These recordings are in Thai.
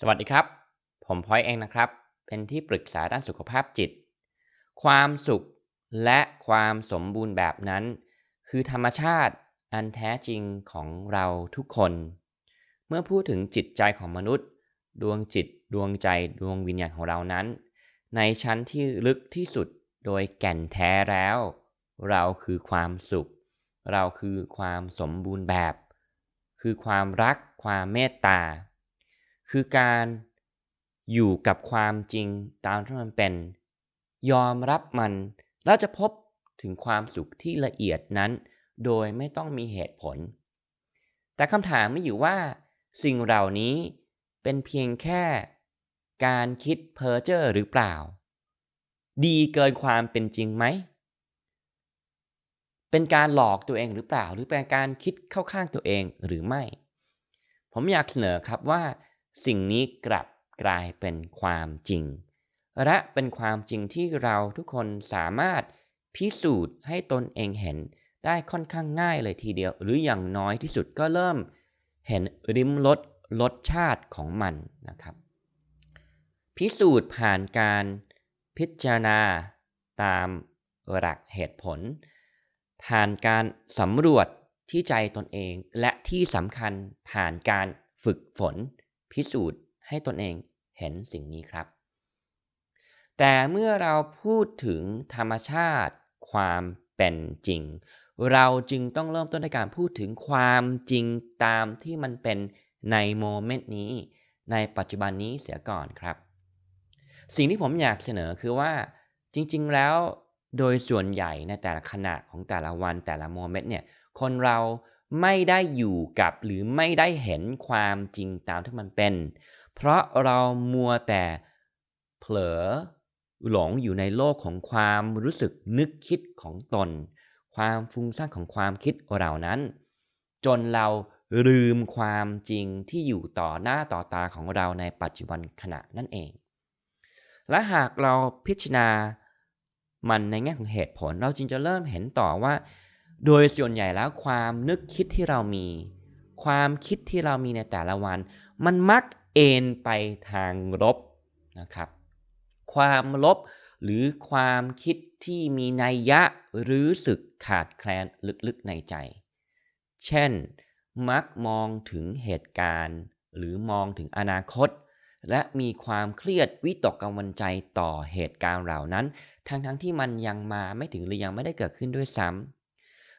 สวัสดีครับ ผมพอยเองนะครับ เป็นที่ปรึกษาด้านสุขภาพจิต ความสุขและความสมบูรณ์แบบนั้น คือธรรมชาติอันแท้จริงของเราทุกคน เมื่อพูดถึงจิตใจของมนุษย์ ดวงจิตดวงใจดวงวิญญาณของเรานั้น ในชั้นที่ลึกที่สุดโดยแก่นแท้แล้ว เราคือความสุข เราคือความสมบูรณ์แบบ คือความรักความเมตตา คือการอยู่กับความจริงตามที่มันเป็น ยอมรับมัน แล้วจะพบถึงความสุขที่ละเอียดนั้น โดยไม่ต้องมีเหตุผล แต่คำถามไม่อยู่ว่า สิ่งเหล่านี้เป็นเพียงแค่ การคิดเพ้อเจ้อหรือเปล่า ดีเกินความเป็นจริงไหม เป็นการหลอกตัวเองหรือเปล่า หรือเป็นการคิดเข้าข้างตัวเองหรือไม่ ผมอยากเสนอครับว่า สิ่งนี้กลับกลายเป็นความจริง และเป็นความจริงที่เราทุกคนสามารถพิสูจน์ให้ตนเองเห็นได้ค่อนข้างง่ายเลยทีเดียว หรืออย่างน้อยที่สุดก็เริ่มเห็นริมรสรสชาติของมันนะครับ พิสูจน์ผ่านการพิจารณาตามหลักเหตุผล ผ่านการสำรวจที่ใจตนเองและที่สำคัญผ่านการฝึกฝน พิสูจน์ให้ตนเองเห็นสิ่งนี้ครับ แต่เมื่อเราพูดถึงธรรมชาติ ความเป็นจริง เราจึงต้องเริ่มต้นในการพูดถึงความจริงตามที่มันเป็นในโมเมนต์นี้ ในปัจจุบันนี้เสียก่อนครับ สิ่งที่ผมอยากเสนอคือว่าจริงๆแล้วโดยส่วนใหญ่ในแต่ละขณะของแต่ละวันแต่ละโมเมนต์เนี่ยคนเรา ไม่ได้อยู่กับหรือไม่ได้เห็นความจริงตามที่มันเป็น เพราะเรามัวแต่เผลอหลงอยู่ในโลกของความรู้สึกนึกคิดของตน ความฟุ้งซ่านของความคิดเหล่านั้น จนเราลืมความจริงที่อยู่ต่อหน้าต่อตาของเราในปัจจุบันขณะนั่นเอง และหากเราพิจารณามันในแง่ของเหตุผลเราจึงจะเริ่มเห็นต่อว่า โดยส่วนใหญ่แล้วความนึกคิดที่เรามี ความคิดที่เรามีในแต่ละวัน มันมักเอนไปทางลบนะครับ ความลบหรือความคิดที่มีนัยยะหรือสึกขาดแคลนลึกๆในใจ เช่น มักมองถึงเหตุการณ์ หรือมองถึงอนาคต และมีความเครียดวิตกกังวลใจต่อเหตุการณ์เหล่านั้น ทั้งๆทที่มันยังมาไม่ถึงหรือยังไม่ได้เกิดขึ้นด้วยซ้ำ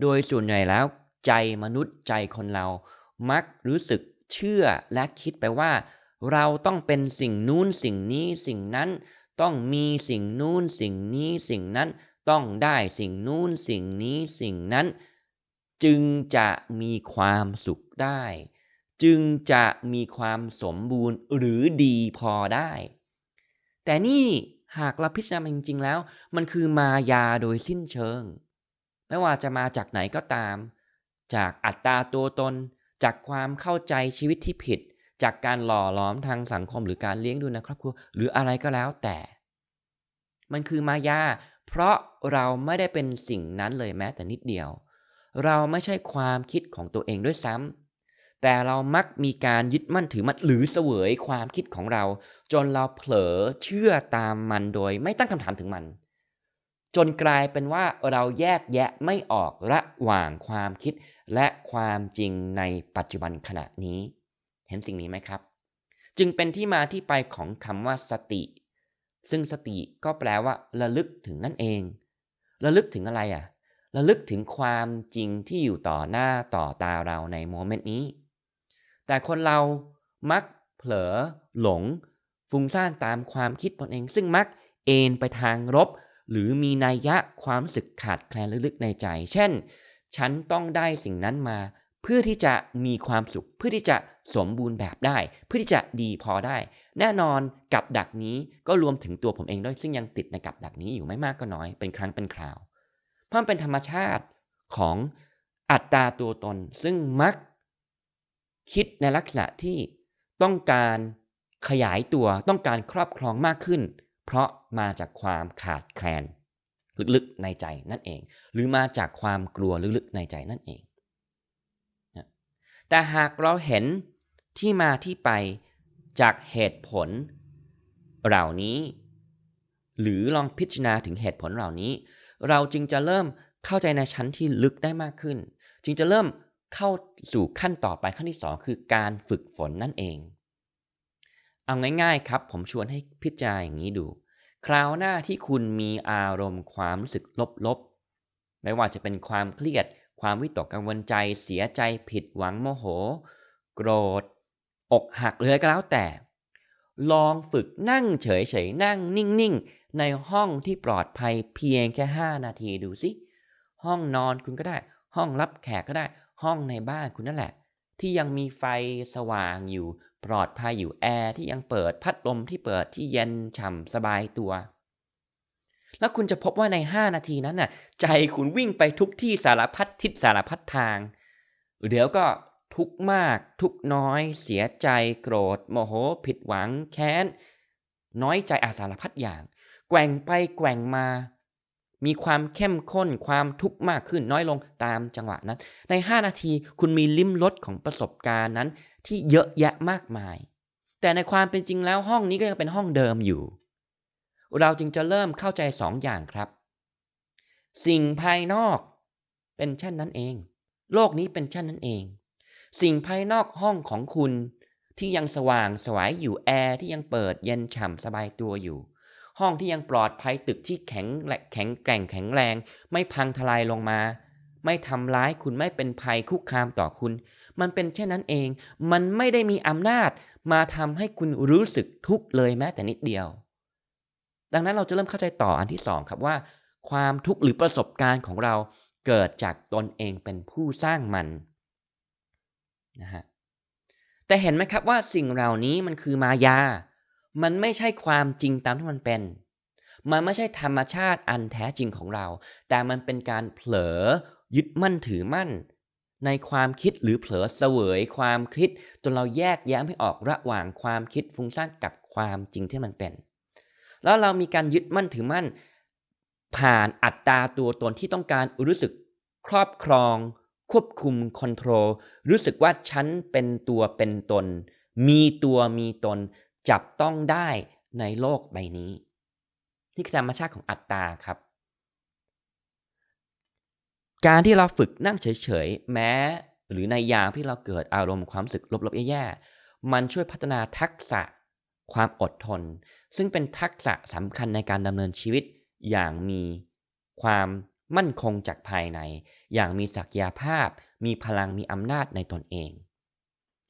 โดยส่วนใหญ่แล้วใจมนุษย์ใจคนเรา มักรู้สึกเชื่อและคิดไปว่า เราต้องเป็นสิ่งนู้นสิ่งนี้สิ่งนั้น ต้องมีสิ่งนู้นสิ่งนี้สิ่งนั้น ต้องได้สิ่งนู้นสิ่งนี้สิ่งนั้น จึงจะมีความสุขได้ จึงจะมีความสมบูรณ์หรือดีพอได้ แต่นี่หากเราพิจารณาจริงๆแล้ว มันคือมายาโดยสิ้นเชิง ไม่ว่าจะมาจากไหนก็ตาม จากอัตตาตัวตน จากความเข้าใจชีวิตที่ผิด จากการหล่อหลอมทางสังคมหรือการเลี้ยงดูในครอบครัว หรืออะไรก็แล้วแต่ มันคือมายา เพราะเราไม่ได้เป็นสิ่งนั้นเลยแม้แต่นิดเดียว เราไม่ใช่ความคิดของตัวเองด้วยซ้ำแต่เรามักมีการยึดมั่นถือมั่นหรือเสวยความคิดของเรา จนเราเผลอเชื่อตามมันโดยไม่ตั้งคำถามถึงมัน จนกลายเป็นว่าเราแยกแยะไม่ออกระหว่างความคิดและความจริงในปัจจุบันขณะนี้ เห็นสิ่งนี้ไหมครับ จึงเป็นที่มาที่ไปของคำว่าสติ ซึ่งสติก็แปลว่า ระลึกถึงนั่นเอง ระลึกถึงอะไรอะ ระลึกถึงความจริงที่อยู่ต่อหน้าต่อตาเราในโมเมนต์นี้ แต่คนเรามักเผลอ หลง ฟุ้งซ่านตามความคิดตนเอง ซึ่งมักเอนไปทางลบ หรือมีนัยยะความสึกขาดแคลนลึกๆในใจ เช่น ฉันต้องได้สิ่งนั้นมา เพื่อที่จะมีความสุข เพื่อที่จะสมบูรณ์แบบได้ เพื่อที่จะดีพอได้ แน่นอนกับดักนี้ก็รวมถึงตัวผมเองด้วยซึ่งยังติดในกับดักนี้อยู่ไม่มากก็น้อยเป็นครั้งเป็นคราว เพราะมันเป็นธรรมชาติของอัตตาตัวตนซึ่งมักคิดในลักษณะที่ต้องการขยายตัวต้องการครอบครองมากขึ้น เพราะมาจากความขาดแคลนลึกๆในใจนั่นเอง หรือมาจากความกลัวลึกๆในใจนั่นเอง แต่หากเราเห็นที่มาที่ไปจากเหตุผลเหล่านี้ หรือลองพิจารณาถึงเหตุผลเหล่านี้ เราจึงจะเริ่มเข้าใจในชั้นที่ลึกได้มากขึ้น จึงจะเริ่มเข้าสู่ขั้นต่อไปขั้นที่สองคือการฝึกฝนนั่นเอง เอาง่ายๆครับ ผมชวนให้พิจารณาอย่างนี้ดู คราวหน้าที่คุณมีอารมณ์ความรู้สึกลบๆ ไม่ว่าจะเป็นความเครียด ความวิตกกังวลใจ เสียใจผิดหวังโมโห โกรธ อกหักหรือก็แล้วแต่ ลองฝึกนั่งเฉยๆ นั่งนิ่งๆ ในห้องที่ปลอดภัยเพียงแค่ 5 นาทีดูสิ ห้องนอนคุณก็ได้ ห้องรับแขกก็ได้ ห้องในบ้านคุณนั่นแหละ ที่ยังมีไฟสว่างอยู่ปลอดภัยอยู่แอร์ที่ยังเปิดพัดลมที่เปิดที่เย็นฉ่ำสบายตัว แล้วคุณจะพบว่าใน 5 นาทีนั้นน่ะ ใจคุณวิ่งไปทุกที่สารพัดทิศสารพัดทาง เดี๋ยวก็ทุกมาก ทุกน้อย เสียใจโกรธ โมโห ผิดหวังแค้น น้อยใจอาสารพัดอย่าง แกว่งไปแกว่งมา มีความเข้มข้นความทุกข์มากขึ้นน้อยลงตามจังหวะนั้น ใน 5 นาทีคุณมีลิ้มรสของประสบการณ์นั้น ที่เยอะแยะมากมาย แต่ในความเป็นจริงแล้วห้องนี้ก็ยังเป็นห้องเดิมอยู่ เราจึงจะเริ่มเข้าใจสองอย่างครับ สิ่งภายนอก เป็นเช่นนั้นเอง โลกนี้เป็นเช่นนั้นเอง สิ่งภายนอกห้องของคุณที่ยังสว่างสวายอยู่แอร์ที่ยังเปิดเย็นฉ่ำสบายตัวอยู่ ห้องที่ยังปลอดภัยตึกที่แข็งและแข็งแกร่งแข็งแรง ไม่พังทลายลงมา ไม่ทำร้ายคุณไม่เป็นภัยคุกคามต่อคุณ มันเป็นเช่นนั้นเอง มันไม่ได้มีอำนาจมาทำให้คุณรู้สึกทุกข์เลยแม้แต่นิดเดียว ดังนั้นเราจะเริ่มเข้าใจต่ออันที่สองครับว่า ความทุกข์หรือประสบการณ์ของเราเกิดจากตนเองเป็นผู้สร้างมันนะฮะแต่เห็นไหมครับว่าสิ่งเหล่านี้มันคือมายา มันไม่ใช่ความจริงตามที่มันเป็น มันไม่ใช่ธรรมชาติอันแท้จริงของเรา แต่มันเป็นการเผลอยึดมั่นถือมั่น ในความคิดหรือเผลอเสวยความคิด จนเราแยกแยะไม่ออกระหว่างความคิดฟุ้งซ่านกับความจริงที่มันเป็น แล้วเรามีการยึดมั่นถือมั่น ผ่านอัตตาตัวตนที่ต้องการรู้สึกครอบครอง ควบคุมคอนโทรลรู้สึกว่าฉันเป็นตัวเป็นตน มีตัวมีตน จับต้องได้ในโลกใบนี้ นี่คือธรรมชาติของอัตตาครับ การที่เราฝึกนั่งเฉยๆ แม้ หรือในยามที่เราเกิดอารมณ์ความสึกลบๆแย่ๆมันช่วยพัฒนาทักษะความอดทน ซึ่งเป็นทักษะสำคัญในการดำเนินชีวิตอย่างมีความมั่นคงจากภายใน อย่างมีศักยภาพ มีพลังมีอำนาจในตนเอง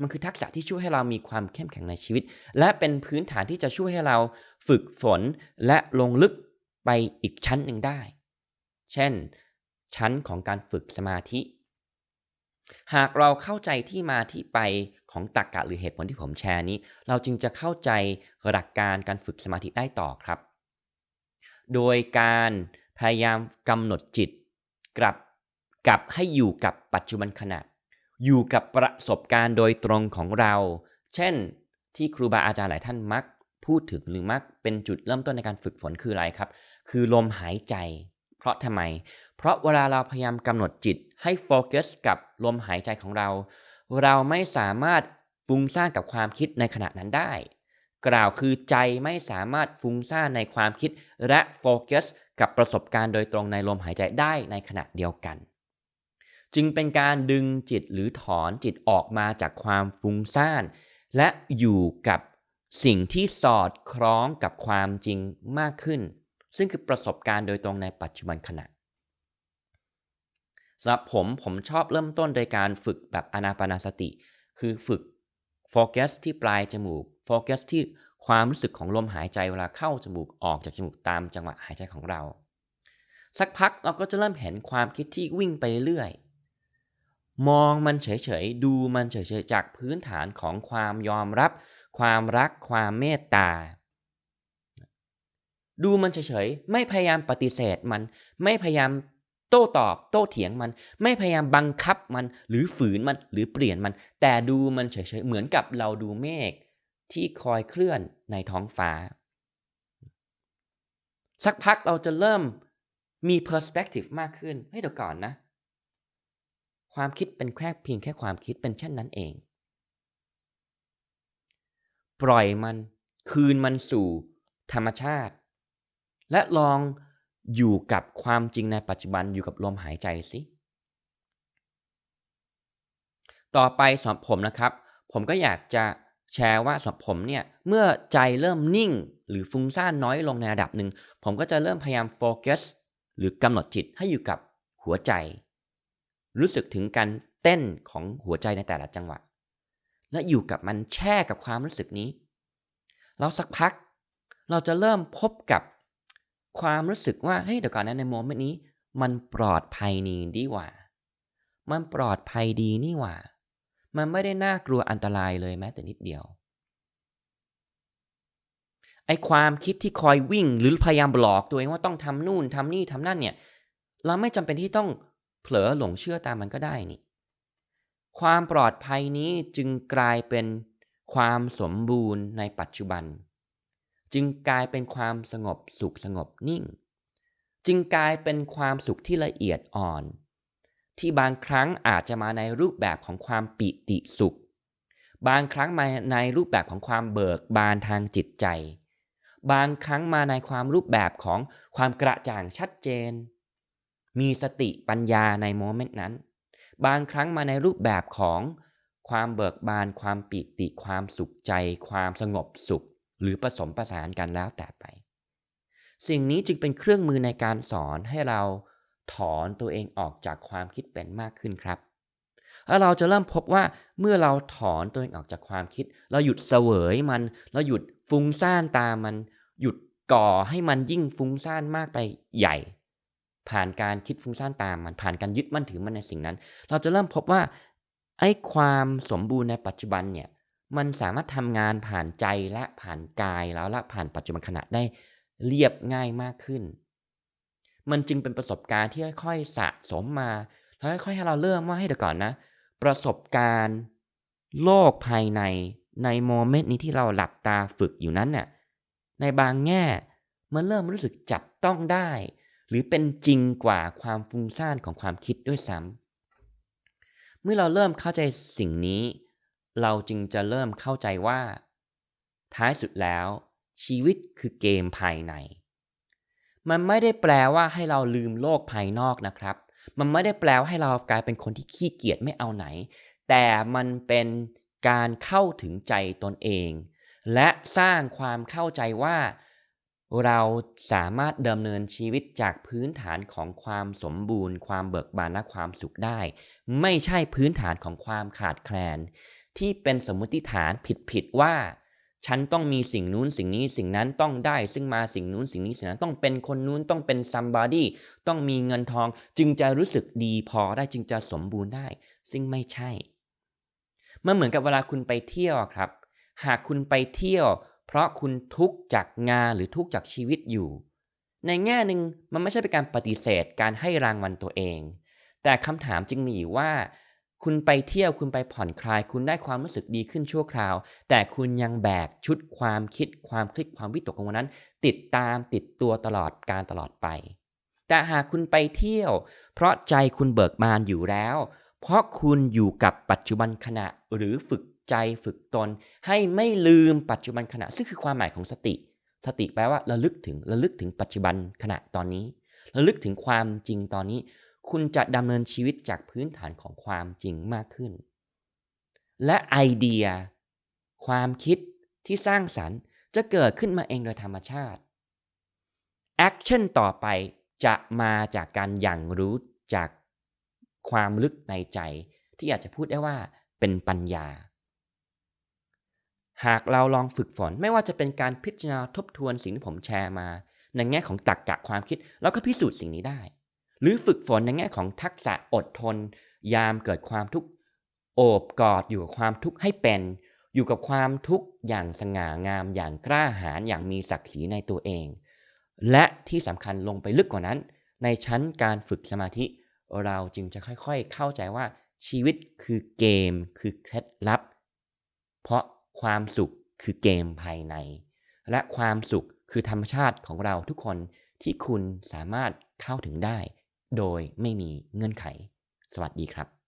มันคือทักษะที่ช่วยให้เรามีความเข้มแข็งในชีวิต และเป็นพื้นฐานที่จะช่วยให้เราฝึกฝนและลงลึกไปอีกชั้นหนึ่งได้ เช่น ชั้นของการฝึกสมาธิ หากเราเข้าใจที่มาที่ไปของตรรกกะหรือเหตุผลที่ผมแชร์นี้ เราจึงจะเข้าใจหลักการการฝึกสมาธิได้ต่อครับ โดยการพยายามกำหนดจิตกลับกลับให้อยู่กับปัจจุบันขณะ อยู่กับประสบการณ์โดยตรงของเรา เช่น ที่ครูบาอาจารย์หลายท่านมัก พูดถึงหรือมักเป็นจุดเริ่มต้นในการฝึกฝนคืออะไรครับ คือลมหายใจ เพราะทำไม เพราะเวลาเราพยายามกำหนดจิตให้โฟกัสกับลมหายใจของเรา เราไม่สามารถฟุ้งซ่านกับความคิดในขณะนั้นได้ กล่าวคือใจไม่สามารถฟุ้งซ่านในความคิดและโฟกัสกับประสบการณ์โดยตรงในลมหายใจได้ในขณะเดียวกัน จึงเป็นการดึงจิตหรือถอนจิตออกมาจากความฟุ้งซ่าน และอยู่กับสิ่งที่สอดคล้องกับความจริงมากขึ้น ซึ่งคือประสบการณ์โดยตรงในปัจจุบันขณะสำหรับผมผมชอบเริ่มต้นโดยการฝึกแบบอนาปนาสติ คือฝึกโฟกัสที่ปลายจมูกโฟกัสที่ความรู้สึกของลมหายใจเวลาเข้าจมูกออกจากจมูกตามจังหวะหายใจของเรา สักพักเราก็จะเริ่มเห็นความคิดที่วิ่งไปเรื่อย มองมันเฉยๆ ดูมันเฉยๆ จากพื้นฐานของความยอมรับ ความรัก ความเมตตา ดูมันเฉยๆ ไม่พยายามปฏิเสธมัน ไม่พยายามโต้ตอบ โต้เถียงมัน ไม่พยายามบังคับมัน หรือฝืนมัน หรือเปลี่ยนมัน แต่ดูมันเฉยๆ เหมือนกับเราดูเมฆที่คอยเคลื่อนในท้องฟ้า สักพักเราจะเริ่มมี perspective มากขึ้นให้เดี๋ยวก่อนนะ ความคิดเป็นแค่เพียงแค่ความคิดเป็นเช่นนั้นเอง ปล่อยมันคืนมันสู่ธรรมชาติ และลองอยู่กับความจริงในปัจจุบันอยู่กับลมหายใจสิต่อไปสำหรับผมนะครับ ผมก็อยากจะแชร์ว่าสำหรับผมเนี่ยเมื่อใจเริ่มนิ่ง หรือฟุ้งซ่านน้อยลงในระดับหนึ่งผมก็จะเริ่มพยายามโฟกัสหรือกำหนดจิตให้อยู่กับหัวใจ รู้สึกถึงการเต้นของหัวใจในแต่ละจังหวะ และอยู่กับมันแช่กับความรู้สึกนี้แล้วสักพัก เราจะเริ่มพบกับความรู้สึกว่าเฮ้ยเดี๋ยวก่อนนะในโมเมนต์นี้ มันปลอดภัยนี่ดีกว่า มันปลอดภัยดีนี่หว่า มันไม่ได้น่ากลัวอันตรายเลยแม้แต่นิดเดียวไอความคิดที่คอยวิ่งหรือพยายามบลอกตัวเองว่าต้องทำนู่นทำนี่ทำนั่นเนี่ย เราไม่จำเป็นที่ต้อง เผลอหลงเชื่อตามมันก็ได้นี่ ความปลอดภัยนี้จึงกลายเป็นความสมบูรณ์ในปัจจุบัน จึงกลายเป็นความสงบสุขสงบนิ่ง จึงกลายเป็นความสุขที่ละเอียดอ่อน ที่บางครั้งอาจจะมาในรูปแบบของความปิติสุข บางครั้งมาในรูปแบบของความเบิกบานทางจิตใจ บางครั้งมาในความรูปแบบของความกระจ่างชัดเจน มีสติปัญญาในโมเมนต์นั้น บางครั้งมาในรูปแบบของความเบิกบาน ความปิติ ความสุขใจ ความสงบสุข หรือผสมประสานกันแล้วแต่ไป สิ่งนี้จึงเป็นเครื่องมือในการสอนให้เราถอนตัวเองออกจากความคิดเป็นมากขึ้นครับแล้วเราจะเริ่มพบว่าเมื่อเราถอนตัวเองออกจากความคิด เราหยุดเสวยมัน เราหยุดฟุ้งซ่านตามมัน หยุดก่อให้มันยิ่งฟุ้งซ่านมากไปใหญ่ ผ่านการคิดฟุ้งซ่านตามมันผ่านการยึดมั่นถือมันในสิ่งนั้น เราจะเริ่มพบว่าไอ้ความสมบูรณ์ในปัจจุบันเนี่ยมันสามารถทำงานผ่านใจและผ่านกายแล้วละผ่านปัจจุบันขณะได้เรียบง่ายมากขึ้น มันจึงเป็นประสบการณ์ที่ค่อยๆสะสมมาแล้วค่อยๆให้เราเริ่มว่าให้เดี๋ยวก่อนนะ ประสบการณ์โลกภายในในโมเมนต์นี้ที่เราหลับตาฝึกอยู่นั้นเนี่ยในบางแง่มันเริ่มรู้สึกจับต้องได้ หรือเป็นจริงกว่าความฟุ้งซ่านของความคิดด้วยซ้ำเมื่อเราเริ่มเข้าใจสิ่งนี้ เราจึงจะเริ่มเข้าใจว่า ท้ายสุดแล้ว ชีวิตคือเกมภายใน มันไม่ได้แปลว่าให้เราลืมโลกภายนอกนะครับ มันไม่ได้แปลว่าให้เรากลายเป็นคนที่ขี้เกียจไม่เอาไหน แต่มันเป็นการเข้าถึงใจตนเอง และสร้างความเข้าใจว่า เราสามารถดำเนินชีวิตจากพื้นฐานของความสมบูรณ์ ความเบิกบานและความสุขได้ ไม่ใช่พื้นฐานของความขาดแคลน ที่เป็นสมมติฐานผิดๆว่า ฉันต้องมีสิ่งนู้นสิ่งนี้สิ่งนั้นต้องได้ ซึ่งมาสิ่งนู้นสิ่งนี้สิ่งนั้นต้องเป็นคนนู้นต้องเป็น somebody ต้องมีเงินทอง จึงจะรู้สึกดีพอได้จึงจะสมบูรณ์ได้ ซึ่งไม่ใช่มันเหมือนกับเวลาคุณไปเที่ยวครับ หากคุณไปเที่ยว เพราะคุณทุกข์จากงานหรือทุกข์จากชีวิตอยู่ ในแง่หนึ่งมันไม่ใช่เป็นการปฏิเสธการให้รางวัลตัวเอง แต่คำถามจึงมีว่า คุณไปเที่ยวคุณไปผ่อนคลาย คุณได้ความรู้สึกดีขึ้นชั่วคราว แต่คุณยังแบกชุดความคิดความคลิกความวิตกกังวลนั้น ติดตามติดตัวตลอดการตลอดไป แต่หากคุณไปเที่ยว เพราะใจคุณเบิกบานอยู่แล้ว เพราะคุณอยู่กับปัจจุบันขณะหรือฝึกใจฝึกตน ให้ไม่ลืมปัจจุบันขณะ ซึ่งคือความหมายของสติ สติแปลว่าระลึกถึงระลึกถึงปัจจุบันขณะตอนนี้ระลึกถึงความจริงตอนนี้ คุณจะดำเนินชีวิตจากพื้นฐานของความจริงมากขึ้น และไอเดีย ความคิดที่สร้างสรรค์จะเกิดขึ้นมาเองโดยธรรมชาติแอคชั่นต่อไปจะมาจากการอย่างรู้จากความลึกในใจ ที่อาจจะพูดได้ว่าเป็นปัญญา หากเราลองฝึกฝน ไม่ว่าจะเป็นการพิจารณาทบทวนสิ่งที่ผมแชร์มา ในแง่ของตรรกกะความคิด แล้วก็พิสูจน์สิ่งนี้ได้ หรือฝึกฝนในแง่ของทักษะอดทน ยามเกิดความทุกข์โอบกอดอยู่กับความทุกข์ให้เป็น อยู่กับความทุกข์อย่างสง่างาม อย่างกล้าหาญอย่างมีศักดิ์ศรีในตัวเอง และที่สำคัญลงไปลึกกว่านั้น ในชั้นการฝึกสมาธิ เราจึงจะค่อยๆ เข้าใจว่าชีวิตคือเกม คือเคล็ดลับ เพราะ ความสุขคือเกมภายใน และความสุขคือธรรมชาติของเราทุกคนที่คุณสามารถเข้าถึงได้ โดยไม่มีเงื่อนไข สวัสดีครับ